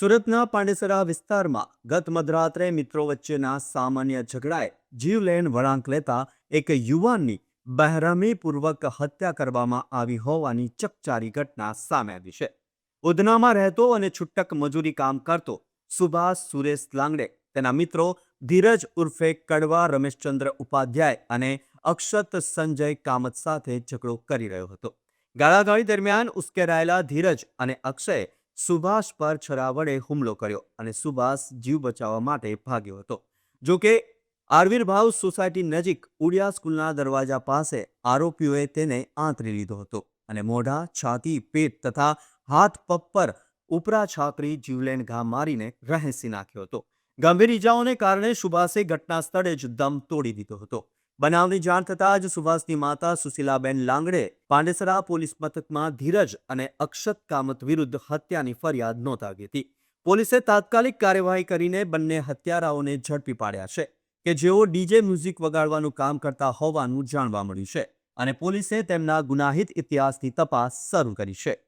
સુરતના પાંડેસરા વિસ્તારમાં ગત મધરાત્રે મિત્રો વચ્ચેના સામાન્ય ઝઘડાએ જીવલેણ વળાંક લેતા એક યુવાનની બહેરામીપૂર્વક હત્યા કરવામાં આવી હોવાની ચકચારી ઘટના સામે આવી છે. ઉધનામાં રહેતો અને છૂટક મજૂરી કામ કરતો સુભાષ સુરેશ લાંગડે, તેના મિત્રો ધીરજ ઉર્ફે કડવા રમેશચંદ્ર ઉપાધ્યાય અને અક્ષત સંજય કામત સાથે ઝઘડો કરી રહ્યો હતો. ગાળાગાળી દરમિયાન ઉશ્કેરાયેલા ધીરજ અને અક્ષયે સુભાષ પર છરાવડે હુમલો કર્યો અને સુભાષ જીવ બચાવવા માટે ભાગ્યો હતો. જો કે આરવીરભાવ સોસાયટી નજીક ઉડિયા સ્કૂલના દરવાજા પાસે આરોપીઓએ તેને આંતરી લીધો હતો અને મોઢા, છાતી, પેટ તથા હાથ, પગ પર ઉપરા છાકરી જીવલેણ ઘા મારીને રહેસી નાખ્યો હતો. ગંભીર ઇજાઓને કારણે સુભાષે ઘટના સ્થળે જ દમ તોડી દીધો હતો. બનાવની જાણ થતાં જ સુભાષની માતા સુશીલાબેન લાંગડે પાંડેસરા પોલીસ મથકમાં ધીરજ અને અક્ષત કામત વિરુદ્ધ હત્યાની ફરિયાદ નોંધાવી હતી. પોલીસે તાત્કાલિક કાર્યવાહી કરીને બંને હત્યારાઓને ઝડપી પાડ્યા છે કે જેઓ ડીજે મ્યુઝિક વગાડવાનું કામ કરતા હોવાનું જાણવા મળ્યું છે અને પોલીસે તેમના ગુનાહિત ઇતિહાસની તપાસ શરૂ કરી છે.